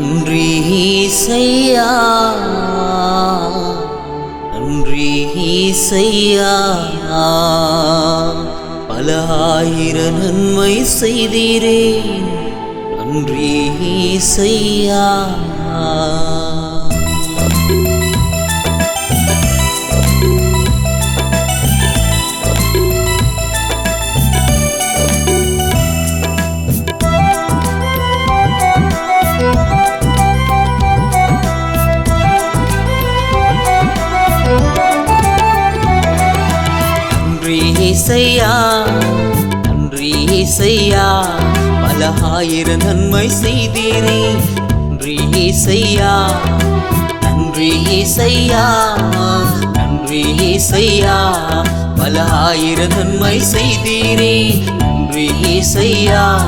நன்றி செய்யா. நன்றி செய்யா. பல ஆயிர நன்மை செய்தீரே. நன்றி செய்யா. இசையா? நன்றி இசையா? பல ஆயிர நன்மை செய்தீரே. நன்றி இசையா? நன்றி இசையா? நன்றி இசையா? பல ஆயிர நன்மை செய்தீரே. நன்றி இசையா?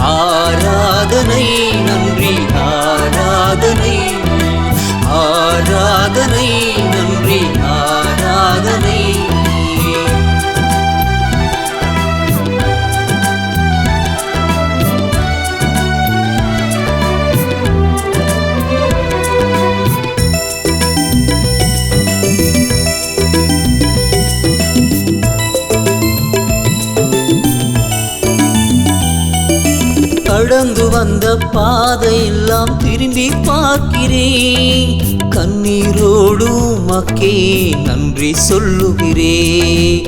ஆராதனை நன்றி ஆராதனை. ஆராதனை வந்த பாதையெல்லாம் திரும்பி பார்க்கிறேன். கண்ணீரோடு மக்கே நன்றி சொல்லுகிறேன்.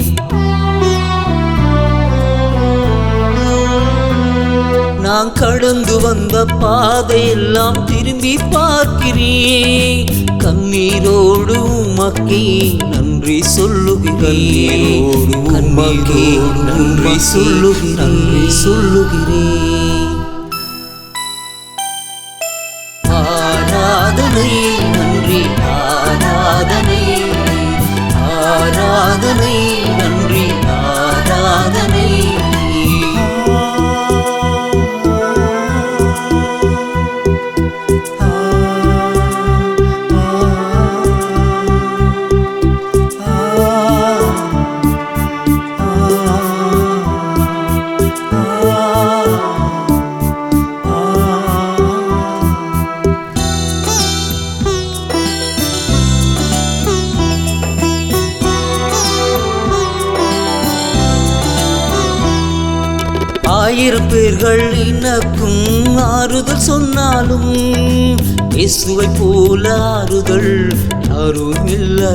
நான் கடந்து வந்த பாதையெல்லாம் திரும்பி பார்க்கிறேன். கண்ணீரோடு மக்கே நன்றி சொல்லுகிறேன். கண்ணீரோடு நன்றி சொல்லுகிறேன். நன்றி சொல்லுகிறேன். ஆயிருப்பீர்கள். பேர்கள் எனக்கும் ஆறுதல் சொன்னாலும் இயேசுவை போல ஆறுதல் யாரும் இல்லை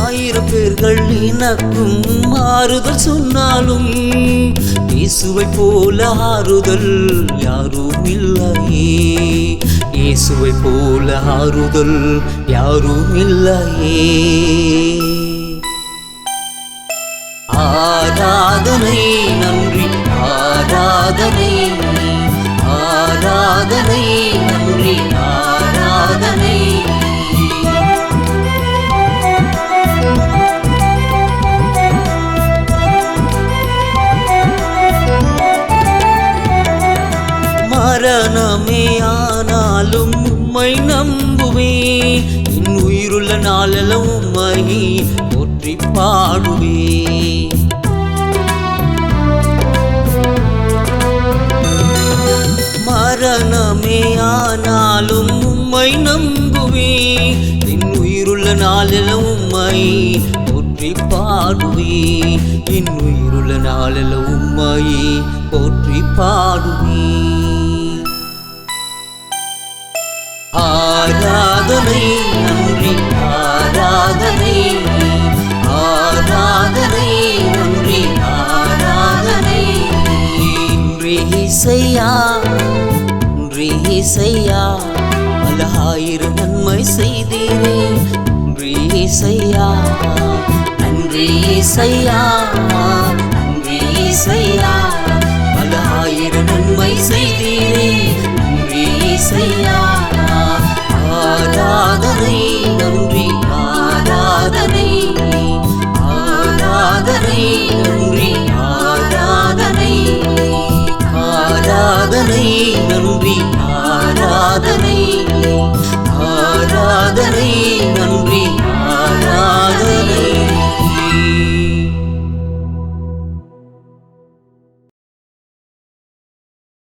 ஆயிருப்பீர்கள். பேர்கள் எனக்கும் ஆறுதல் சொன்னாலும் இயேசுவை போல ஆறுதல் யாரும் இல்லை இயேசுவை போல ஆறுதல் யாரும் இல்லையே ஆராதனை நன்றி ஆராதனை ஆராதனை நன்றி ஆராதனை. மரணமே ஆ நாளும் உம்மை நம்புவே என் உயிருள்ள நாளெல்லாம் உம்மை போற்றி பாடுவே. மரணமே ஆனாலும் உம்மை நம்புவே என் உயிருள்ள நாளெல்லாம் உம்மை போற்றி பாடுவே. என் உயிருள்ள நாளெல்லாம் உம்மை போற்றி பாடுவே. ஆராதனை நன்றி. ஆராதனை ஆராதனை நன்றி. ஆராதனை. நன்றி இசையா நன்றி இசையா. பல நன்மை செய்தீரே. நன்றி இசையா நன்றி இசையா. நன்றி இசையா. பல நன்மை செய்தீரே.